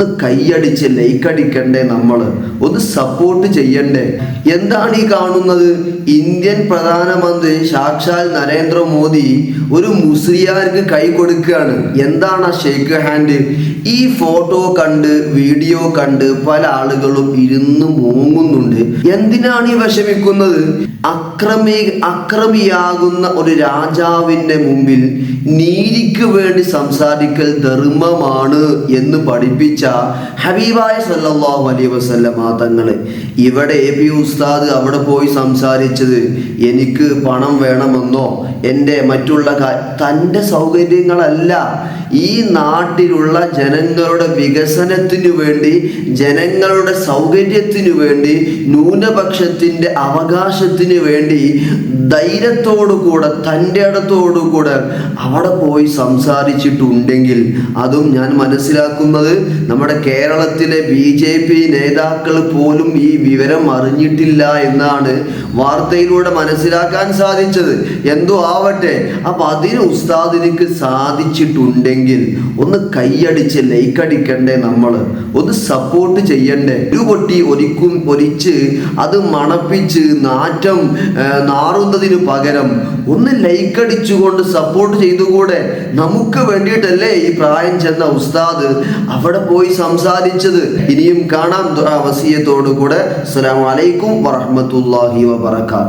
ഒന്ന് കൈയടിച്ച് ലൈക്കടിക്കണ്ടേ നമ്മൾ ഒന്ന് സപ്പോർട്ട് ചെയ്യണ്ടേ? എന്താണ് ഈ കാണുന്നത്? ഇന്ത്യൻ പ്രധാനമന്ത്രി സാക്ഷാൽ നരേന്ദ്രമോദി ഒരു മുസ്ലിയാർക്ക് കൈ കൊടുക്കുകയാണ്. എന്താണ് ആ ഷേക്ക് ഹാൻഡ് ഈ ഫോട്ടോ കണ്ട് വീഡിയോ കണ്ട് പല ആളുകളും ഇരുന്ന് മൂങ്ങുന്നുണ്ട്. എന്തിനാണ് ഈ വിഷമിക്കുന്നത്? അക്രമി അക്രമിയാകുന്ന ഒരു രാജാവിന്റെ മുമ്പിൽ നീതിക്ക് വേണ്ടി സംസാരിക്കൽ ധർമ്മമാണ് എന്ന് പഠിപ്പിച്ച ഹബീബായ സല്ലല്ലാഹു അലൈഹി വസല്ല മാതങ്ങൾ ഇവിടെ എ പി ഉസ്താദ് അവിടെ പോയി സംസാരിച്ചത് എനിക്ക് പണം വേണമെന്നോ? എന്റെ മറ്റുള്ള തന്റെ സൗകര്യങ്ങളല്ല. ഈ നാട്ടിലുള്ള ജനങ്ങളുടെ വികസനത്തിനു വേണ്ടി ജനങ്ങളുടെ സൗകര്യത്തിനു വേണ്ടി ന്യൂനപക്ഷത്തിന്റെ അവകാശത്തിനു വേണ്ടി ധൈര്യത്തോടുകൂടെ തന്റെ ഇടത്തോടുകൂടെ അവിടെ പോയി സംസാരിച്ചിട്ടുണ്ടെങ്കിൽ അതും ഞാൻ മനസ്സിലാക്കുന്നത് നമ്മുടെ കേരളത്തിലെ ബി ജെ പി നേതാക്കൾ പോലും ഈ വിവരം അറിഞ്ഞിട്ടില്ല എന്നാണ് വാർത്തയിലൂടെ മനസ്സിലാക്കാൻ സാധിച്ചത്. എന്തോ ആവട്ടെ. അപ്പം അതിന് ഉസ്താദിനിക്ക് സാധിച്ചിട്ടുണ്ടെങ്കിൽ ഒന്ന് കൈയടിച്ച് ലൈക്കടിക്കണ്ടേ നമ്മൾ? ഒന്ന് സപ്പോർട്ട് ചെയ്യണ്ടേ? ഒരു പൊട്ടി ഒരിക്കും ഒരിച്ച് അത് മണപ്പിച്ച് നാറ്റം ആ, നാറുന്നതിന് പകരം ഒന്ന് ലൈക്ക് ലൈക്കടിച്ചുകൊണ്ട് സപ്പോർട്ട് ചെയ്തുകൂടെ? നമുക്ക് വേണ്ടിയിട്ടല്ലേ ഈ പ്രായം ചെന്ന ഉസ്താദ് അവിടെ പോയി സംസാരിച്ചത്? ഇനിയും കാണാം വസിയത്തോടു കൂടെ അസ്സലാമു അലൈക്കും വറഹ്മത്തുള്ളാഹി വബറകാത്ത്